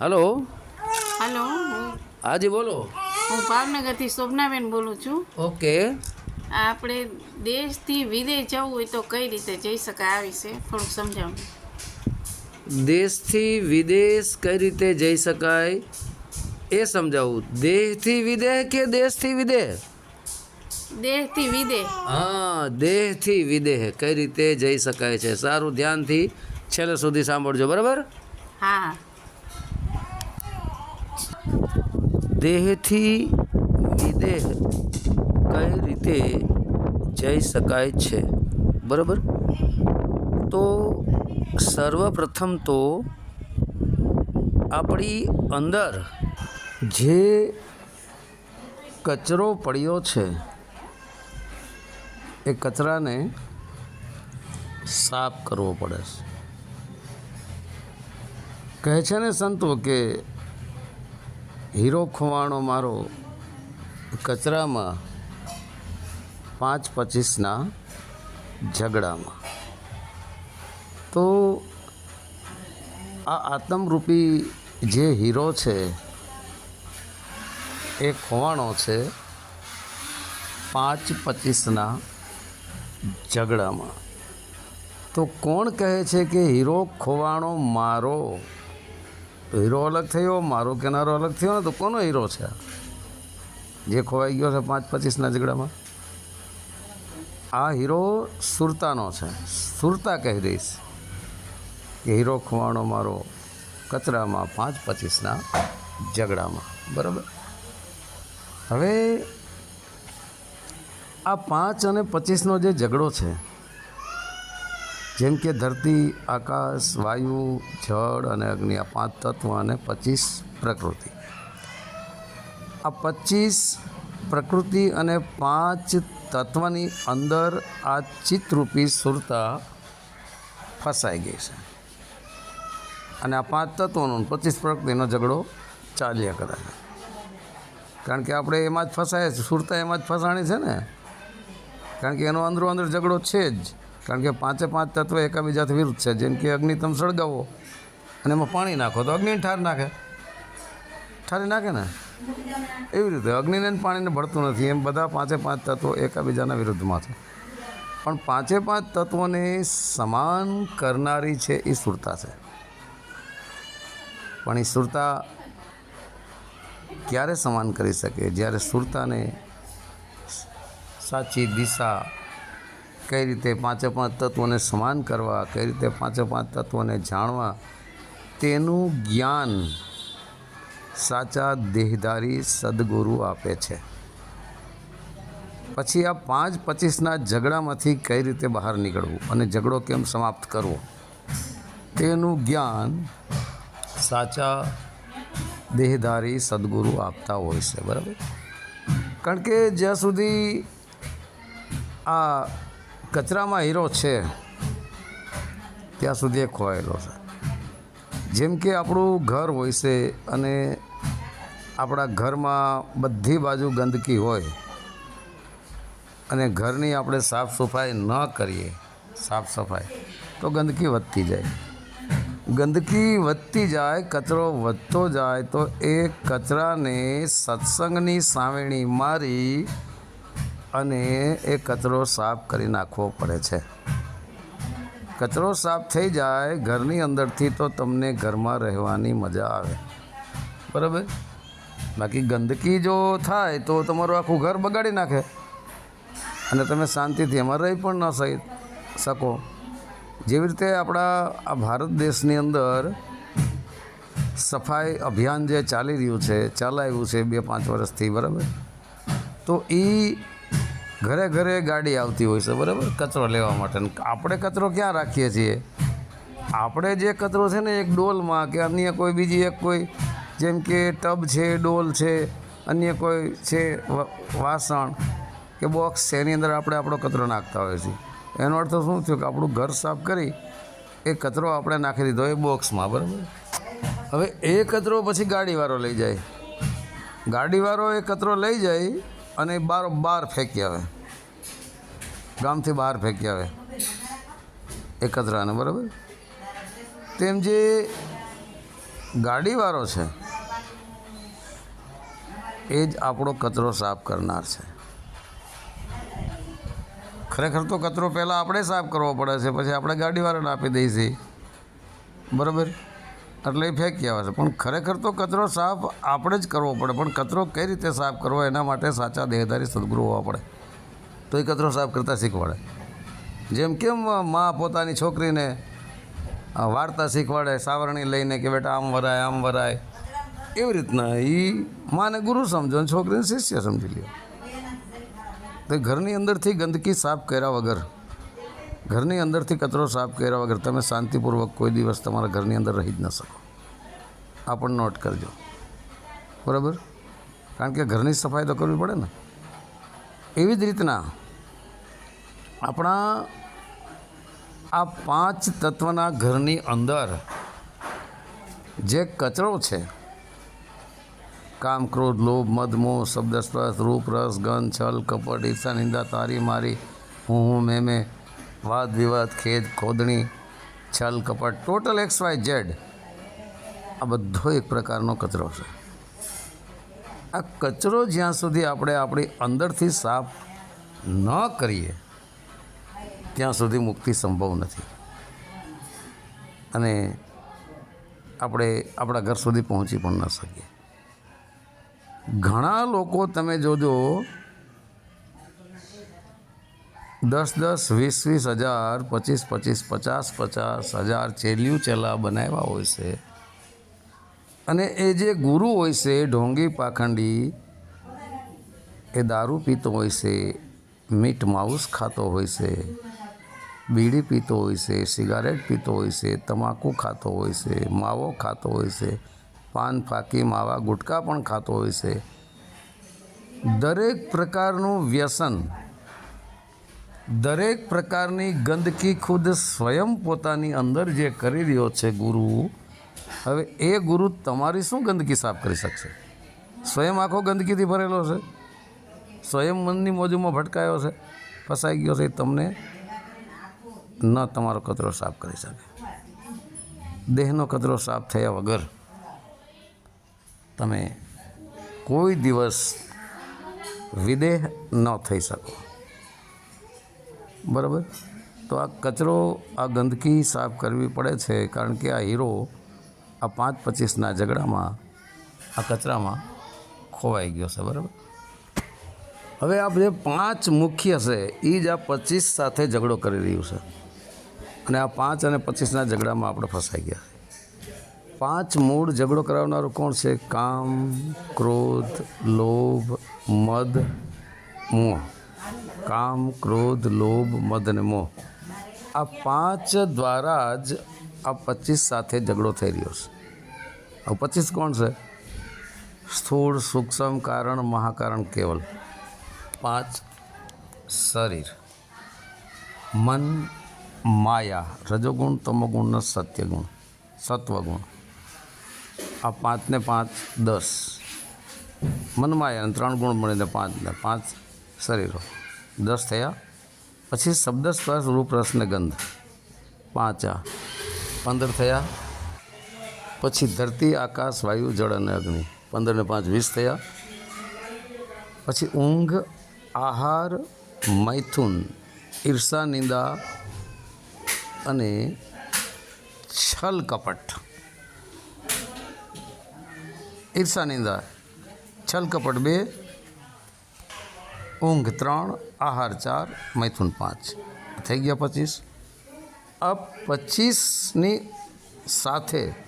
Hello. Hello હાજી બોલો. હું ભાવનગરથી શોભનાબેન બોલું છું. ઓકે. આપણે દેશથી વિદેશ જવું હોય તો કઈ રીતે જઈ શકાય આ વિશે થોડુંક સમજાવું. દેશથી વિદેશ કઈ રીતે જઈ શકાય એ સમજાવું. દેહથી વિદેહ કે દેશથી વિદેહ? દેહથી વિદેહ. હા દેહથી વિદેહ કઈ રીતે જઈ શકાય છે? સારું ધ્યાનથી છેલ્લે સુધી સાંભળજો બરાબર? હા. દેહથી વિદેહ કઈ રીતે જઈ શકાય છે? બરાબર? તો સર્વપ્રથમ તો આપણી અંદર જે કચરો પડ્યો છે, એ કચરાને સાફ કરવો પડે છે. કહે છે ને સંતો કે હીરો ખોવાણો મારો કચરામાં પાંચ પચીસના ઝઘડામાં. તો આ આત્મરૂપી જે હીરો છે, એ ખોવાણો છે પાંચ પચીસના ઝઘડામાં. તો કોણ કહે છે કે હીરો ખોવાણો મારો હીરો અલગ થયો, મારો કિનારો અલગ થયો ને, તો કોનો હીરો છે જે ખોવાઈ ગયો છે પાંચ પચીસના ઝઘડામાં? આ હીરો સુરતાનો છે. સુરતા કહી દઈશ કે હીરો ખોવાનો મારો કચરામાં પાંચ પચીસના ઝઘડામાં. બરાબર? હવે આ પાંચ અને પચીસનો જે ઝઘડો છે જેમ કે ધરતી, આકાશ, વાયુ, જળ અને અગ્નિ આ પાંચ તત્વ અને પચીસ પ્રકૃતિ. આ પચીસ પ્રકૃતિ અને પાંચ તત્વની અંદર આ ચિત્તરૂપી સુરતા ફસાઈ ગઈ છે. અને આ પાંચ તત્વોનો પચીસ પ્રકૃતિનો ઝઘડો ચાલ્યા કરે છે. કારણ કે આપણે એમાં જ ફસાય સુરતા એમાં જ ફસાણી છે ને? કારણ કે એનો અંદરો અંદર ઝઘડો છે જ. કારણ કે પાંચે પાંચ તત્વ એકાબીજાથી વિરુદ્ધ છે. જેમ કે અગ્નિ તમે સળગાવો અને એમાં પાણી નાખો તો અગ્નિને ઠાર નાખે. ઠારી નાખે ને? એવી રીતે અગ્નિને પાણીને ભળતું નથી. એમ બધા પાંચે પાંચ તત્વો એકાબીજાના વિરુદ્ધમાં છે. પણ પાંચે પાંચ તત્વોને સમાન કરનારી છે એ સુરતા છે. પણ એ સુરતા ક્યારે સમાન કરી શકે? જ્યારે સુરતાને સાચી દિશા કઈ રીતે પાંચે પાંચ તત્વોને સમાન કરવા, કઈ રીતે પાંચે પાંચ તત્વોને જાણવા, તેનું જ્ઞાન સાચા દેહધારી સદગુરુ આપે છે. પછી આ પાંચ પચીસના ઝઘડામાંથી કઈ રીતે બહાર નીકળવું અને ઝઘડો કેમ સમાપ્ત કરવો? તેનું જ્ઞાન સાચા દેહધારી સદગુરુ આપતા હોય છે, બરાબર? કારણ કે જ્યાં સુધી આ કચરામાં હીરો છે, ત્યાં સુધી એ ખોવાયેલો છે. જેમ કે આપણું ઘર હોય છે અને આપણા ઘરમાં બધી બાજુ ગંદકી હોય અને ઘરની આપણે સાફ સફાઈ ન કરીએ, સાફ સફાઈ, તો ગંદકી વધતી જાય. ગંદકી વધતી જાય, કચરો વધતો જાય, તો એ કચરાને સત્સંગની સાવેણી મારી અને એ કચરો સાફ કરી નાખવો પડે છે. કચરો સાફ થઈ જાય, ઘરની અંદરથી તો તમને ઘરમાં રહેવાની મજા આવે. બરાબર? બાકી ગંદકી જો થાય તો તમારું આખું ઘર બગાડી નાખે. અને તમે શાંતિથી એમાં રહી પણ ન સહી શકો. જેવી રીતે આપણા આ ભારત દેશની અંદર સફાઈ અભિયાન જે ચાલી રહ્યું છે ચલાવ્યું છે બે પાંચ વર્ષથી, બરાબર? તો એ ઘરે ઘરે ગાડી આવતી હોય છે, બરાબર? કચરો લેવા માટે. આપણે કચરો ક્યાં રાખીએ છીએ? આપણે જે કચરો છે ને, એક ડોલમાં કે અન્ય કોઈ બીજી એક કોઈ, જેમ કે ટબ છે, ડોલ છે, અન્ય કોઈ છે વાસણ કે બોક્સ છે, એની અંદર આપણે આપણો કચરો નાખતા હોઈએ છીએ. એનો અર્થ શું થયો કે આપણું ઘર સાફ કરી એ કચરો આપણે નાખી દીધો એ બોક્સમાં, બરાબર? હવે એ કચરો પછી ગાડીવાળો લઈ જાય. ગાડીવાળો એ કચરો લઈ જાય અને બાર બહાર ફેંકી આવે. ગામથી બહાર ફેંકી આવે. એ કચરાને બરાબર તેમ જે ગાડીવાળો છે, એ જ આપણો કચરો સાફ કરનાર છે. ખરેખર તો કચરો પહેલાં આપણે સાફ કરવો પડે છે, પછી આપણે ગાડીવાળાને આપી દઈએ છીએ. બરાબર? એટલે એ ફેંકી આવે છે. પણ ખરેખર તો કચરો સાફ આપણે જ કરવો પડે, પણ કચરો કઈ રીતે સાફ કરવો એના માટે સાચા દેહધારી સદગુરુ હોવા પડે. તો એ કચરો સાફ કરતાં શીખવાડે. જેમ કેમ મા પોતાની છોકરીને વાર્તા શીખવાડે, સાવરણી લઈને કે બેટા આમ વરાય આમ વરાય. એવી રીતના એ માને ગુરુ સમજો અને છોકરીને શિષ્ય સમજી લ્યો તો ઘરની અંદરથી ગંદકી સાફ કર્યા વગર, ઘરની અંદરથી કચરો સાફ કર્યા વગર તમે શાંતિપૂર્વક કોઈ દિવસ તમારા ઘરની અંદર રહી જ ન શકો. આ પણ નોટ કરજો. બરાબર? કારણ કે ઘરની સફાઈ તો કરવી પડે ને. એવી જ રીતના આપણા આ પાંચ તત્વના ઘરની અંદર જે કચરો છે, કામ, ક્રોધ, લોભ, મદ, મોહ, શબ્દ, સ્પર્શ, રૂપ, રસ, ગંધ, છલ, કપટ, ઈર્ષા, નિંદા, તારી, મારી, હું હું, મેં મેં, વાદ, વિવાદ, ખેદ, ખોદણી, છલ, કપટ, ટોટલ એક્સ વાય ઝેડ આ બધો એક પ્રકારનો કચરો છે. આ કચરો જ્યાં સુધી આપણે આપણી અંદરથી સાફ ન કરીએ, ત્યાં સુધી મુક્તિ સંભવ નથી. અને આપણે આપણા ઘર સુધી પહોંચી પણ ન શકીએ. ઘણા લોકો તમે જોજો, દસ દસ, વીસ વીસ હજાર, પચીસ પચીસ, પચાસ પચાસ હજાર ચેલિયું ચેલા બનાવ્યા હોય છે. અને એ જે ગુરુ હોય છે, ઢોંગી પાખંડી, એ દારૂ પીતો હોય છે, મીટ માઉસ ખાતો હોય છે, બીડી પીતો હોય છે, સિગારેટ પીતો હોય છે, તમાકુ ખાતો હોય છે, માવો ખાતો હોય છે, પાન ફાકી માવા, ગુટકા પણ ખાતો હોય છે. દરેક પ્રકારનું વ્યસન, દરેક પ્રકારની ગંદકી ખુદ સ્વયં પોતાની અંદર જે કરી રહ્યો છે ગુરુ હવે એ ગુરુ તમારી શું ગંદકી સાફ કરી શકશે? સ્વયં આખો ગંદકીથી ભરેલો છે? સ્વયં મનની મોજુમાં ભટકાયો છે? ફસાઈ ગયો છે તમને ન તમારો કચરો સાફ કરી શકે. દેહનો કચરો સાફ થયા વગર તમે કોઈ દિવસ વિદેહ ન થઈ શકો. બરાબર? તો આ કચરો, આ ગંદકી સાફ કરવી પડે છે કારણ કે આ હીરો આ પાંચ પચીસના ઝઘડામાં, આ કચરામાં ખોવાઈ ગયો છે, બરાબર? હવે આ જે પાંચ મુખ્ય છે એ જ આ પચીસ સાથે ઝઘડો કરી રહ્યું છે. અને આ પાંચ અને પચીસના ઝઘડામાં આપણે ફસાઈ ગયા. પાંચ મૂળ ઝઘડો કરાવનારું કોણ છે? કામ, ક્રોધ, લોભ, મદ, મોહ. કામ, ક્રોધ, લોભ, મદ અને મોહ. આ પાંચ દ્વારા જ આ પચીસ સાથે ઝઘડો થઈ રહ્યો છે. આ પચીસ કોણ છે? સ્થૂળ, સૂક્ષ્મ, કારણ, મહાકારણ, કેવલ. પાંચ, શરીર. મન, માયા. રજોગુણ, તમોગુણ સત્યગુણ. સત્વગુણ. આ પાંચને પાંચ, દસ. મન, માયા અને ત્રણ ગુણ મળીને પાંચને પાંચ શરીરો. દસ થયા. પછી શબ્દ સ્પર્શ રૂપ રસને ગંધ. પાંચ. આ પંદર થયા. પછી ધરતી, આકાશ, વાયુ, જળ અને અગ્નિ. પંદર ને પાંચ વીસ થયા. પછી ઊંઘ, આહાર, મૈથુન, ઈર્ષા, નિંદા અને છલ કપટ. ઈર્ષા, નિંદા, છલ કપટ બે, ઊંઘ ત્રણ, આહાર ચાર, મૈથુન પાંચ. થઈ ગયા પચીસ. આ પચીસની સાથે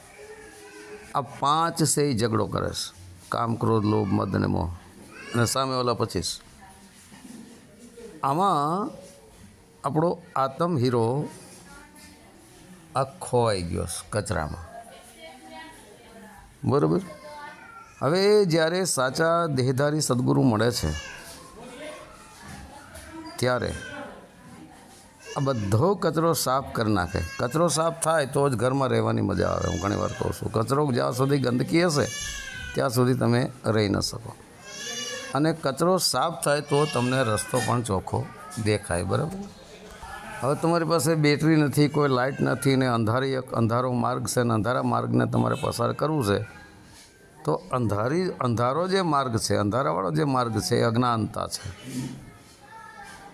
આ પાંચ છે ઝઘડો કરે છે કામ, ક્રોધ, લોભ, મદ અને મોહ. અને સામે ઓલા પચીસ. આમાં આપણો આતમ હીરો આ ખોવાઈ ગયો કચરામાં. બરાબર? હવે જ્યારે સાચા દેહધારી સદગુરુ મળે છે, ત્યારે આ બધો કચરો સાફ કરી નાખે. કચરો સાફ થાય તો જ ઘરમાં રહેવાની મજા આવે. હું ઘણી વાર કહું છું. કચરો જ્યાં સુધી ગંદકી હશે, ત્યાં સુધી તમે રહી ન શકો. અને કચરો સાફ થાય તો તમને રસ્તો પણ ચોખ્ખો દેખાય, બરાબર? હવે તમારી પાસે બેટરી નથી, કોઈ લાઇટ નથી ને અંધારી એક અંધારો માર્ગ છે ને અંધારા માર્ગને તમારે પસાર કરવું છે, તો અંધારી અંધારો જે માર્ગ છે, અંધારાવાળો જે માર્ગ છે એ અજ્ઞાનતા છે.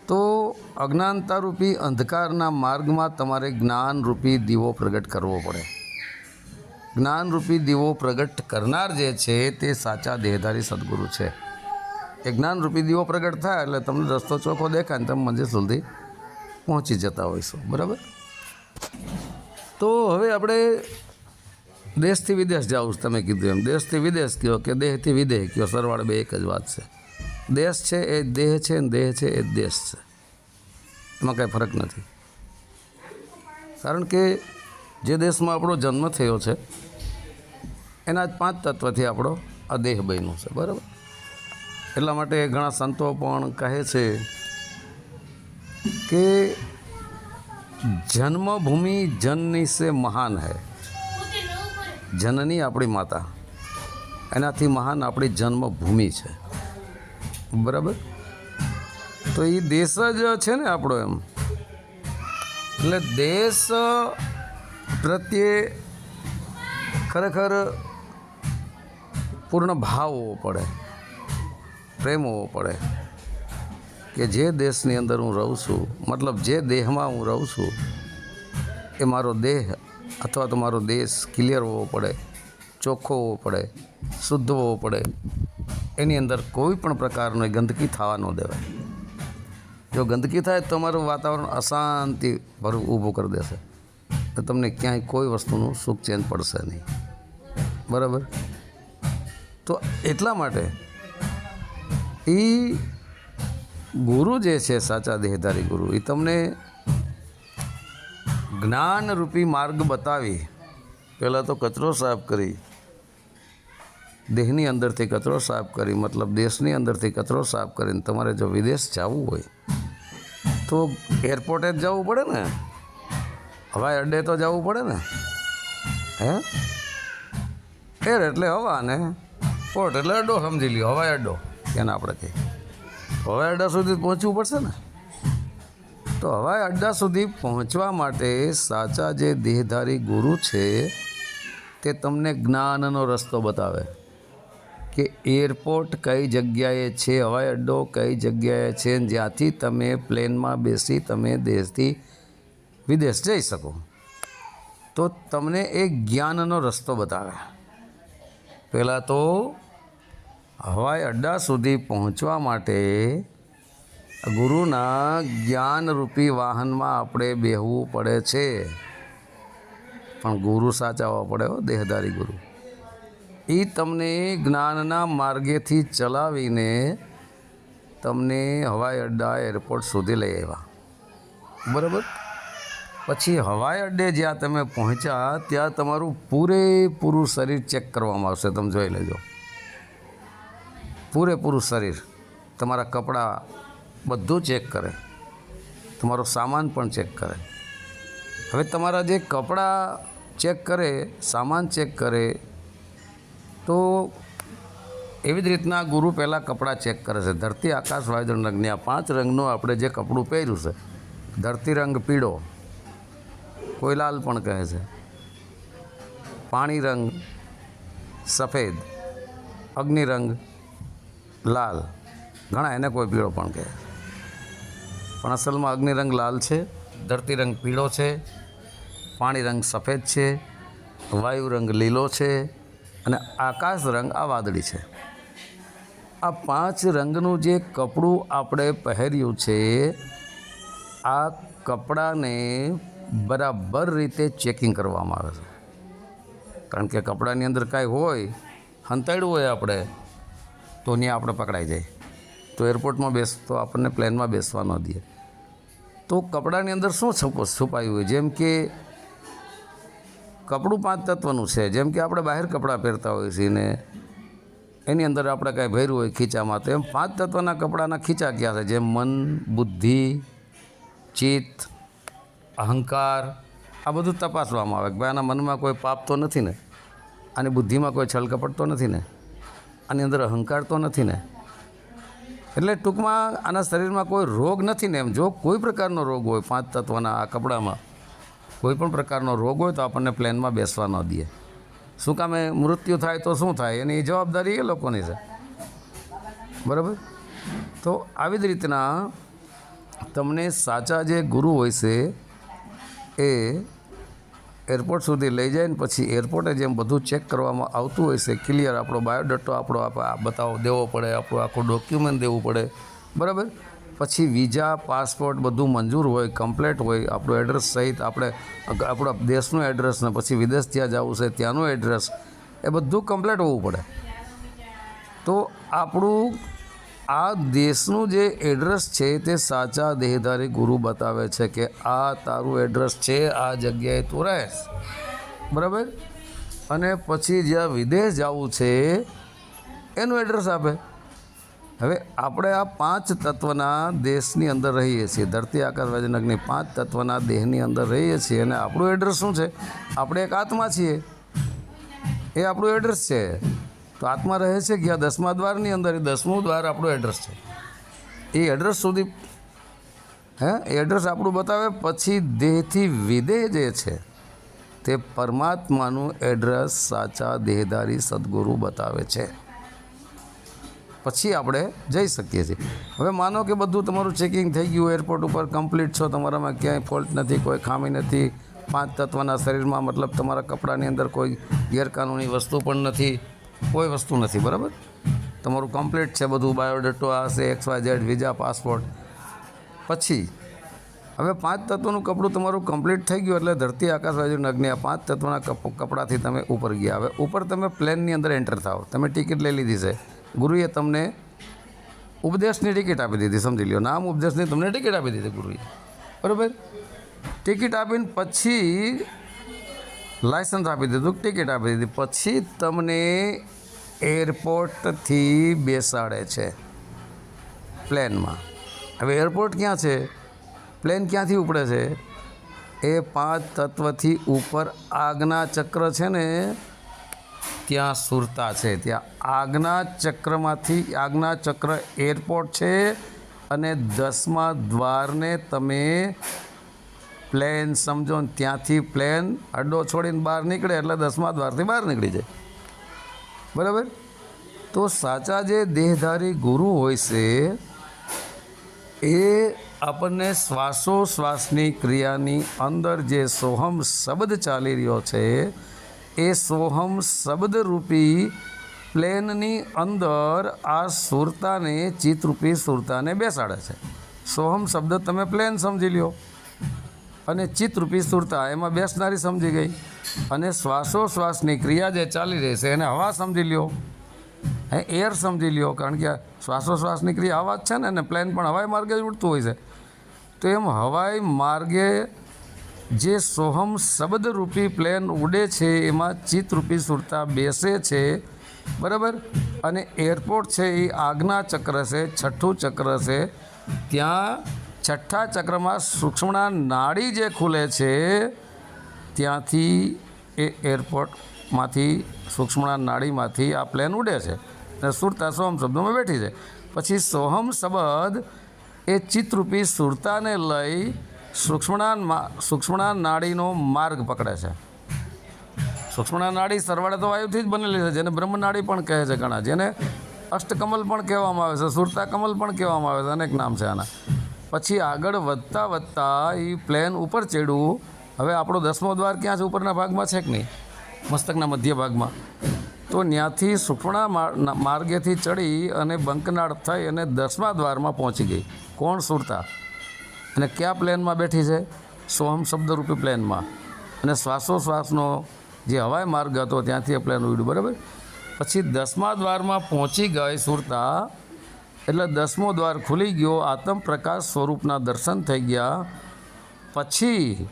તો અજ્ઞાનતારૂપી અંધકારના માર્ગમાં તમારે જ્ઞાનરૂપી દીવો પ્રગટ કરવો પડે. જ્ઞાનરૂપી દીવો પ્રગટ કરનાર જે છે તે સાચા દેહધારી સદગુરુ છે. એ જ્ઞાનરૂપી દીવો પ્રગટ થાય એટલે તમને રસ્તો ચોખ્ખો દેખાય ને તમે મંજિલ સુધી પહોંચી જતા હોઈશું. બરાબર? તો હવે આપણે દેશથી વિદેશ જાવું તમે કીધું એમ. દેશથી વિદેશ કહો કે દેહથી વિદેહ કહો સરવાળે બે એક જ વાત છે. દેશ છે એ દેહ છે ને દેહ છે એ દેશ છે. એમાં કાંઈ ફરક નથી. કારણ કે જે દેશમાં આપણો જન્મ થયો છે, એના જ પાંચ તત્વથી આપણો આ દેહ બન્યો છે, બરાબર? એટલા માટે ઘણા સંતો પણ કહે છે કે જન્મભૂમિ જનની સે મહાન હૈ. જનની આપણી માતા. એનાથી મહાન આપણી જન્મભૂમિ છે. બરાબર? તો એ દેશ જ છે ને આપણો એમ. એટલે દેશ પ્રત્યે ખરેખર પૂર્ણ ભાવ હોવો પડે, પ્રેમ હોવો પડે કે જે દેશની અંદર હું રહું છું, મતલબ જે દેહમાં હું રહું છું, એ મારો દેહ અથવા તો મારો દેશ ક્લિયર હોવો પડે, ચોખ્ખો હોવો પડે, શુદ્ધ હોવો પડે. એની અંદર કોઈ પણ પ્રકારની ગંદકી થવા ન દેવાય. જો ગંદકી થાય તમારું વાતાવરણ અશાંતિ ભરું ઊભું કરી દેશે. તો તમને ક્યાંય કોઈ વસ્તુનું સુખ ચેન પડશે નહીં. બરાબર? તો એટલા માટે એ ગુરુ જે છે, સાચા દેહધારી ગુરુ એ તમને જ્ઞાનરૂપી માર્ગ બતાવી. પહેલાં તો કચરો સાફ કરી દેહની અંદરથી કચરો સાફ કરી, મતલબ દેશની અંદરથી કચરો સાફ કરીને તમારે જો વિદેશ જવું હોય, તો એરપોર્ટે જ જવું પડે ને? હવાઈ અડ્ડે તો જવું પડે ને? હે? એર એટલે હવા ને? પોર્ટ એટલે અડ્ડો સમજી લ્યો, હવાઈ અડ્ડો, એને આપણે કહીએ. હવાઈ અડ્ડા સુધી પહોંચવું પડશે ને? તો હવાઈ અડ્ડા સુધી પહોંચવા માટે સાચા જે દેહધારી ગુરુ છે, તે તમને જ્ઞાનનો રસ્તો બતાવે. કે એરપોર્ટ કઈ જગ્યાએ છે? હવાઈ અડ્ડો કઈ જગ્યાએ છે? જ્યાંથી તમે પ્લેનમાં બેસી તમે દેશથી વિદેશ જઈ શકો. તો તમને એ જ્ઞાનનો રસ્તો બતાવે. પહેલાં તો હવાઈ અડ્ડા સુધી પહોંચવા માટે ગુરુના જ્ઞાનરૂપી વાહનમાં આપણે બેહવું પડે છે. પણ ગુરુ સાચાવવા પડે હો, દેહધારી ગુરુ. એ તમને જ્ઞાનના માર્ગેથી ચલાવીને તમને હવાઈ અડ્ડા એરપોર્ટ સુધી લઈ આવ્યા. બરાબર? પછી હવાઈ અડ્ડે જ્યાં તમે પહોંચ્યા, ત્યાં તમારું પૂરેપૂરું શરીર ચેક કરવામાં આવશે. તમે જોઈ લેજો. પૂરેપૂરું શરીર. તમારા કપડાં બધું ચેક કરે. તમારો સામાન પણ ચેક કરે. હવે તમારા જે કપડાં ચેક કરે, સામાન ચેક કરે તો એવી જ રીતના ગુરુ પહેલાં કપડાં ચેક કરે છે. ધરતી, આકાશ વાયુજળ અગ્નિ આ પાંચ રંગનું આપણે જે કપડું પહેર્યું છે, ધરતી રંગ પીળો, કોઈ લાલ પણ કહે છે. પાણી રંગ સફેદ, અગ્નિ રંગ લાલ, ઘણા એને કોઈ પીળો પણ કહે. પણ અસલમાં અગ્નિ રંગ લાલ છે, ધરતી રંગ પીળો છે, પાણી રંગ સફેદ છે, વાયુ રંગ લીલો છે અને આકાશ રંગ આ વાદળી છે. આ પાંચ રંગનું જે કપડું આપણે પહેર્યું છે, આ કપડાને બરાબર રીતે ચેકિંગ કરવામાં આવે છે. કારણ કે કપડાની અંદર કાંઈ હોય હંતાડ્યું હોય આપણે, તો ત્યાં આપણે પકડાઈ જાય. તો એરપોર્ટમાં બેસ, તો આપણને પ્લેનમાં બેસવા ન દે. તો કપડાની અંદર શું છુપ- છુપાયું હોય? જેમ કે કપડું પાંચ તત્વનું છે. જેમ કે આપણે બહાર કપડાં પહેરતા હોઈએ છીએ ને એની અંદર આપણે કાંઈ ભર્યું હોય ખીચામાં, તો એમ પાંચ તત્વના કપડાના ખીચા ક્યાં છે જેમ મન, બુદ્ધિ, ચિત્ત, અહંકાર, આ બધું તપાસવામાં આવે કે ભાઈ આના મનમાં કોઈ પાપ તો નથી ને? આની બુદ્ધિમાં કોઈ છલકપટ તો નથી ને? આની અંદર અહંકાર તો નથી ને? એટલે ટૂંકમાં આના શરીરમાં કોઈ રોગ નથી ને એમ? જો કોઈ પ્રકારનો રોગ હોય પાંચ તત્વના આ કપડામાં કોઈ પણ પ્રકારનો રોગ હોય તો આપણને પ્લેનમાં બેસવા ન દે. શું કામે મૃત્યુ થાય તો શું થાય? એની જવાબદારી એ લોકોની છે. બરાબર? તો આવી જ રીતના તમને સાચા જે ગુરુ હોય છે, એ એરપોર્ટ સુધી લઈ જાય ને પછી એરપોર્ટે જેમ બધું ચેક કરવામાં આવતું હોય છે, ક્લિયર આપણો બાયોડેટો આપણો આપ- બતાવો, દેવો પડે, આપણું આખું ડોક્યુમેન્ટ દેવું પડે. બરાબર? પછી વિઝા, પાસપોર્ટ બધું મંજૂર હોય, કમ્પ્લેટ હોય, આપણું એડ્રેસ સહિત આપણે આપણા દેશનું એડ્રેસ ને પછી વિદેશ ત્યાં જવું છે ત્યાંનું એડ્રેસ, એ બધું કમ્પ્લેટ હોવું પડે. તો આપણું આ દેશનું જે એડ્રેસ છે તે સાચા દેહધારી ગુરુ બતાવે છે કે આ તારું એડ્રેસ છે, આ જગ્યાએ તું રહેશ. બરાબર? અને પછી જ્યાં વિદેશ જવું છે, એનું એડ્રેસ આપે. હવે આપણે આ પાંચ તત્વના દેશની અંદર રહીએ છીએ. ધરતી આકાશ વજનકની પાંચ તત્વના દેહની અંદર રહીએ છીએ અને આપણું એડ્રેસ શું છે? આપણે એક આત્મા છીએ. એ આપણું એડ્રેસ છે. તો આત્મા રહે છે ક્યાં? દસમા દ્વારની અંદર. એ દસમું દ્વાર આપણું એડ્રેસ છે. એ એડ્રેસ સુધી હે? એડ્રેસ આપણું બતાવે. પછી દેહથી વિદેહ જે છે, તે પરમાત્માનું એડ્રેસ સાચા દેહધારી સદગુરુ બતાવે છે. પછી આપણે જઈ શકીએ છીએ. હવે માનો કે બધું તમારું ચેકિંગ થઈ ગયું એરપોર્ટ ઉપર કમ્પ્લીટ છો, તમારામાં ક્યાંય ફોલ્ટ નથી, કોઈ ખામી નથી, પાંચ તત્વના શરીરમાં મતલબ તમારા કપડાની અંદર કોઈ ગેરકાનૂની વસ્તુ પણ નથી, કોઈ વસ્તુ નથી, બરાબર? તમારું કમ્પ્લીટ છે બધું, બાયોડેટો આ છે, X Y Z, visa, passport. પછી, હવે પાંચ તત્વનું કપડું તમારું કમ્પ્લીટ થઈ ગયું એટલે ધરતી, આકાશ, વાયુ અગ્નિ પાંચ તત્વના કપ, કપડાથી તમે ઉપર ગયા. હવે ઉપર તમે પ્લેનની અંદર એન્ટર થાઓ. તમે ટિકિટ લઈ લીધી છે. ગુરુએ તમને ઉપદેશની ટિકિટ આપી દીધી, સમજી લ્યો. નામ ઉપદેશની તમને ટિકિટ આપી દીધી ગુરુએ. બરાબર? ટિકિટ આપીને પછી લાયસન્સ આપી દીધું, ટિકિટ આપી દીધી. પછી તમને એરપોર્ટથી બેસાડે છે પ્લેનમાં. હવે એરપોર્ટ ક્યાં છે? પ્લેન ક્યાંથી ઉપડે છે? એ પાંચ તત્વથી ઉપર આગના ચક્ર છે ને ત્યાં સુરતા છે. ત્યાં આગના ચક્રમાંથી આગના ચક્ર એરપોર્ટ છે અને દસમા દ્વારને તમે પ્લેન સમજો ને ત્યાંથી પ્લેન અડ્ડો છોડીને બહાર નીકળે એટલે દસમા દ્વારથી બહાર નીકળી જાય. બરાબર? તો સાચા જે દેહધારી ગુરુ હોય છે, એ આપણને શ્વાસોશ્વાસની ક્રિયાની અંદર જે સોહમ શબ્દ ચાલી રહ્યો છે એ સોહમ શબ્દરૂપી પ્લેનની અંદર આ સુરતાને, ચિત્તરૂપી સુરતાને બેસાડે છે. સોહમ શબ્દ તમે પ્લેન સમજી લ્યો. અને ચિત્તરૂપી સુરતા એમાં બેસનારી સમજી ગઈ. અને શ્વાસોશ્વાસની ક્રિયા જે ચાલી રહી છે એને હવા સમજી લ્યો. હે, એર સમજી લ્યો, કારણ કે શ્વાસોશ્વાસની ક્રિયા હવા જ છે ને, અને પ્લેન પણ હવાઈ માર્ગે જ ઉડતું હોય છે. તો એમ હવાઈ માર્ગે જે સોહમ શબ્દરૂપી પ્લેન ઉડે છે, એમાં ચિત્તરૂપી સુરતા બેસે છે, બરાબર? અને એરપોર્ટ છે, એ આજ્ઞા ચક્ર છે, છઠ્ઠું ચક્ર છે. ત્યાં છઠ્ઠા ચક્રમાં સૂક્ષ્મણા નાડી જે ખુલે છે, ત્યાંથી એ એરપોર્ટમાંથી સૂક્ષ્મણા નાડીમાંથી આ પ્લેન ઉડે છે. અને સુરતા સોહમ શબ્દોમાં બેઠી છે. પછી સોહમ શબ્દ એ ચિત્તરૂપી સુરતાને લઈ સૂક્ષ્મણા સૂક્ષ્મણા નાડીનો માર્ગ પકડે છે. સૂક્ષ્મણા નાડી સરવાળે તો વાયુથી જ બનેલી છે, જેને બ્રહ્મનાડી પણ કહે છે ઘણા. જેને અષ્ટકમલ પણ કહેવામાં આવે છે સુરતા કમલ પણ કહેવામાં આવે છે, અનેક નામ છે આના. પછી આગળ વધતા વધતા એ પ્લેન ઉપર ચડ્યું. હવે આપણો દસમો દ્વાર ક્યાં છે? ઉપરના ભાગમાં છે કે નહીં? મસ્તકના મધ્ય ભાગમાં. તો ત્યાંથી સુખણા માર્ગેથી ચડી અને બંકનાળ થઈ અને દસમા દ્વારમાં પહોંચી ગઈ. કોણ? સુરતા. અને કયા પ્લેનમાં બેઠી છે? સોહમ શબ્દરૂપી પ્લેનમાં. અને શ્વાસોશ્વાસનો જે હવાઈ માર્ગ હતો, ત્યાંથી એ પ્લેન ઉડ્યું, બરાબર? પછી દસમા દ્વારમાં પહોંચી ગઈ સુરતા, એટલે દસમો દ્વાર ખુલી ગયો, આતમ પ્રકાશ સ્વરૂપના દર્શન થઈ ગયા. પછી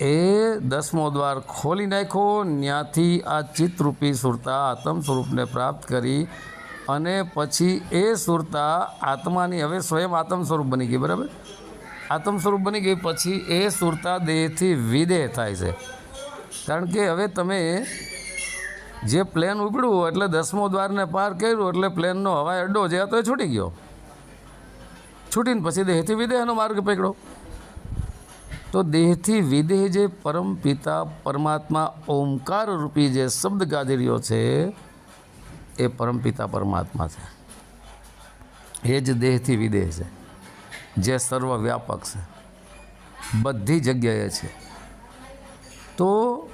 એ દસમો દ્વાર ખોલી નાખ્યો ત્યાંથી આ ચિત્તરૂપી સુરતા આત્મ સ્વરૂપને પ્રાપ્ત કરી અને પછી એ સુરતા આત્માની હવે સ્વયં આત્મ સ્વરૂપ બની ગઈ, બરાબર? આત્મ સ્વરૂપ બની ગઈ, પછી એ સુરતા દેહથી વિદેહ થાય છે. કારણ કે હવે તમે જે પ્લેન ઉપડ્યું એટલે દસમો દ્વારને પાર કર્યું એટલે પ્લેનનો હવાઈ અડ્ડો જે હતો એ છૂટી ગયો. છૂટીને પછી દેહથી વિદેહનો માર્ગ પકડો તો દેહથી વિદેહ જે પરમ પિતા, પરમાત્મા, ઓમકાર રૂપી જે શબ્દ ગાજરીઓ છે, એ પરમપિતા પરમાત્મા છે. એ જ દેહથી વિદેહ છે. જે સર્વવ્યાપક છે. બધી જગ્યાએ છે. તો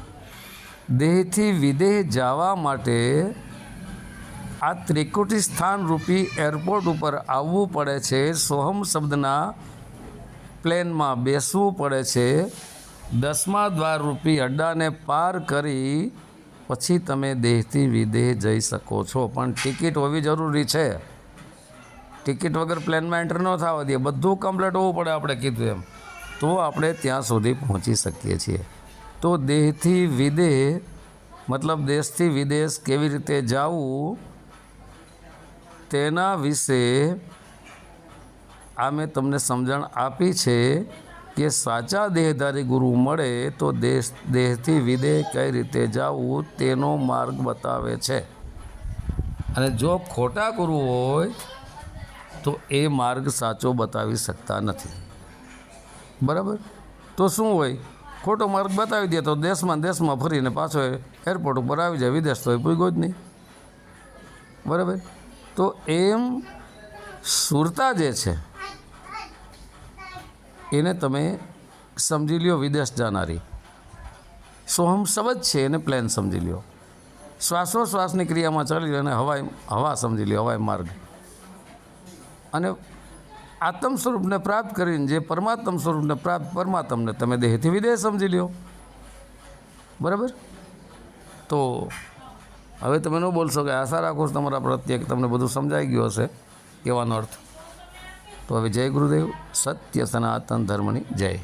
દેહથી વિદેહ જવા માટે આ ત્રિકુટી સ્થાન રૂપી એરપોર્ટ ઉપર આવવું પડે છે. સોહમ શબ્દના પ્લેનમાં બેસવું પડે છે. દસમા દ્વાર રૂપી અડ્ડાને પાર કરી પછી તમે દેહથી વિદેહ જઈ શકો છો. પણ ટિકિટ હોવી જરૂરી છે. ટિકિટ વગર પ્લેનમાં એન્ટર ન થવા દે બધું કમ્પ્લીટ હોવું પડે, આપણે કીધું એમ. તો આપણે ત્યાં સુધી પહોંચી શકીએ છીએ. તો દેહથી વિદેહ, મતલબ દેશથી વિદેશ કેવી રીતે જવું, તેના વિશે આ મેં તમને સમજણ આપી છે કે સાચા દેહધારી ગુરુ મળે તો દેશ, દેહથી વિદેહ કઈ રીતે જવું તેનો માર્ગ બતાવે છે. અને જો ખોટા ગુરુ હોય તો એ માર્ગ સાચો બતાવી શકતા નથી. બરાબર? તો શું હોય? ખોટો માર્ગ બતાવી દે તો દેશમાં દેશમાં ફરીને પાછો એરપોર્ટ ઉપર આવી જાય, વિદેશ તો એ પૂગ્યો જ નહીં. બરાબર? તો એમ સુરતા જે છે, એને તમે સમજી લ્યો વિદેશ જાનારી. સોહમ શબ્દ છે એને પ્લેન સમજી લ્યો. શ્વાસોશ્વાસની ક્રિયામાં ચાલી અને હવાઈ હવા સમજી લ્યો હવાઈ માર્ગ. અને આત્મ સ્વરૂપને પ્રાપ્ત કરીને જે પરમાત્મ સ્વરૂપને પ્રાપ્ત, પરમાત્મને તમે દેહથી વિદેહ સમજી લ્યો. બરાબર? તો હવે તમે ન બોલશો કે આશા રાખો છો તમારા પ્રત્યે કે તમને બધું સમજાઈ ગયું હશે કહેવાનો અર્થ. તો હવે જય ગુરુદેવ, સત્ય સનાતન ધર્મની જય.